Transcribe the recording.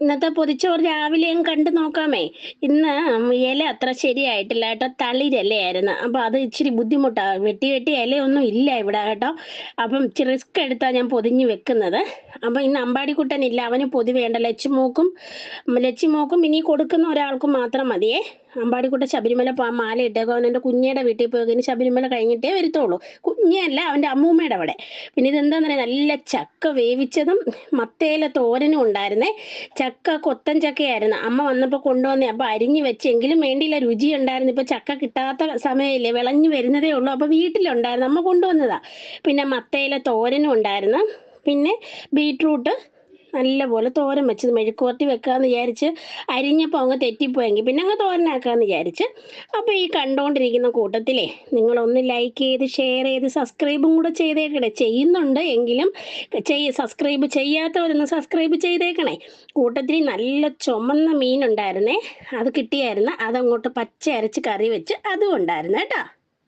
ഇന്നത്തെ പൊതിച്ചോറ് രാവിലെയും കണ്ടു നോക്കാമേ. ഇന്ന് ഇല അത്ര ശരിയായിട്ടില്ല കേട്ടോ. തളിരിലയായിരുന്നു. അപ്പൊ അത് ഇച്ചിരി ബുദ്ധിമുട്ടാ. വെട്ടി വെട്ടി ഇലയൊന്നും ഇല്ല ഇവിടെ കേട്ടോ. അപ്പം റിസ്ക് എടുത്താ ഞാൻ പൊതിഞ്ഞ് വെക്കുന്നത്. അപ്പൊ ഇന്ന് അമ്പാടിക്കുട്ടൻ ഇല്ല അവന് പൊതി വേണ്ട. ലച്ചുമോക്കും ലച്ചുമോക്കും ഇനി കൊടുക്കുന്ന ഒരാൾക്കും മാത്രം മതിയേ. അമ്പാടിക്കുട്ട ശബരിമല മാല ഇട്ടേക്കോ അവൻ എന്റെ കുഞ്ഞയുടെ വീട്ടിൽ പോയി. ശബരിമല കഴിഞ്ഞിട്ടേ വരുത്തുള്ളൂ. കുഞ്ഞല്ല അവന്റെ അമ്മൂമ്മയുടെ അവിടെ. പിന്നെ ഇതെന്താന്ന് പറയാ നല്ല ചക്ക വേവിച്ചതും മത്തേല തോരനും ഉണ്ടായിരുന്നേ. ചക്ക കൊത്തൻ ചക്കയായിരുന്നു. അമ്മ വന്നപ്പോൾ കൊണ്ടുവന്നേ. അപ്പൊ അരിഞ്ഞു വെച്ചെങ്കിലും വേണ്ടിയില്ല. രുചി ഉണ്ടായിരുന്നു. ഇപ്പൊ ചക്ക കിട്ടാത്ത സമയമില്ലേ? വിളഞ്ഞു വരുന്നതേ ഉള്ളൂ. അപ്പൊ വീട്ടിലുണ്ടായിരുന്നു. അമ്മ കൊണ്ടുവന്നതാ. പിന്നെ മത്തേല തോരനും ഉണ്ടായിരുന്നു. പിന്നെ ബീട്രൂട്ട് നല്ലപോലെ തോരൻ വെച്ചത്. മെഴുക്കുവരട്ടി വെക്കാന്ന് വിചാരിച്ച് അരിഞ്ഞപ്പോൾ അങ്ങ് തെറ്റിപ്പോയെങ്കിൽ പിന്നെ അങ്ങ് തോരനാക്കാന്ന് വിചാരിച്ച്. അപ്പോൾ ഈ കണ്ടുകൊണ്ടിരിക്കുന്ന കൂട്ടത്തിലേ നിങ്ങളൊന്ന് ലൈക്ക് ചെയ്ത് ഷെയർ ചെയ്ത് സബ്സ്ക്രൈബും കൂടെ ചെയ്തേക്കണേ. ചെയ്യുന്നുണ്ട് എങ്കിലും ചെയ്യ സബ്സ്ക്രൈബ് ചെയ്യാത്തവരൊന്ന് സബ്സ്ക്രൈബ് ചെയ്തേക്കണേ. കൂട്ടത്തിൽ നല്ല ചുമന്ന മീൻ മീനുണ്ടായിരുന്നേ. അത് കിട്ടിയായിരുന്നു. അതങ്ങോട്ട് പച്ച അരച്ച് കറി വെച്ച് അതും ഉണ്ടായിരുന്നു കേട്ടോ.